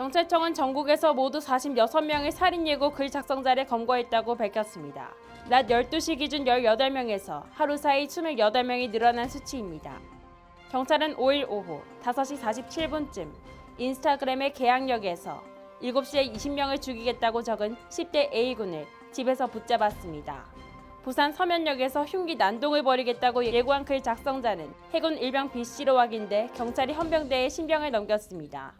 경찰청은 전국에서 모두 46명의 살인 예고 글 작성자를 검거했다고 밝혔습니다. 낮 12시 기준 18명에서 하루 사이 28명이 늘어난 수치입니다. 경찰은 5일 오후 5시 47분쯤 인스타그램의 계양역에서 7시에 20명을 죽이겠다고 적은 10대 A군을 집에서 붙잡았습니다. 부산 서면역에서 흉기 난동을 벌이겠다고 예고한 글 작성자는 해군 일병 B씨로 확인돼 경찰이 헌병대에 신병을 넘겼습니다.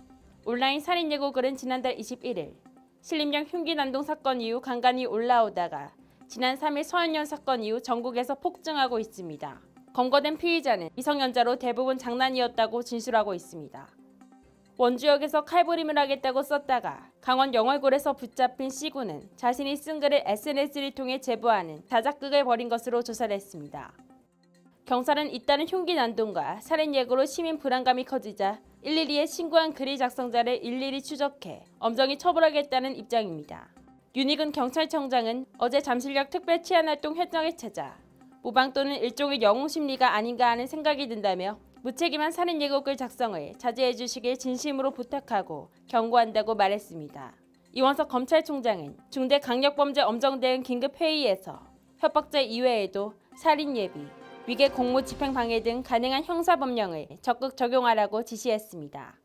온라인 살인 예고 글은 지난달 21일 신림역 흉기 난동 사건 이후 간간히 올라오다가 지난 3일 서현연 사건 이후 전국에서 폭증하고 있습니다. 검거된 피의자는 미성년자로 대부분 장난이었다고 진술하고 있습니다. 원주역에서 칼부림을 하겠다고 썼다가 강원 영월골에서 붙잡힌 C군은 자신이 쓴 글을 SNS를 통해 제보하는 자작극을 벌인 것으로 조사를 했습니다. 경찰은 잇따른 흉기 난동과 살인 예고로 시민 불안감이 커지자 112에 신고한 글의 작성자를 일일이 추적해 엄정히 처벌하겠다는 입장입니다. 윤희근 경찰청장은 어제 잠실역 특별 치안활동 현장을 찾아 모방 또는 일종의 영웅 심리가 아닌가 하는 생각이 든다며 무책임한 살인 예고글 작성을 자제해 주시길 진심으로 부탁하고 경고한다고 말했습니다. 이원석 검찰총장은 중대 강력범죄 엄정 대응 긴급 회의에서 협박죄 이외에도 살인 예비, 위계 공무 집행 방해 등 가능한 형사 법령을 적극 적용하라고 지시했습니다.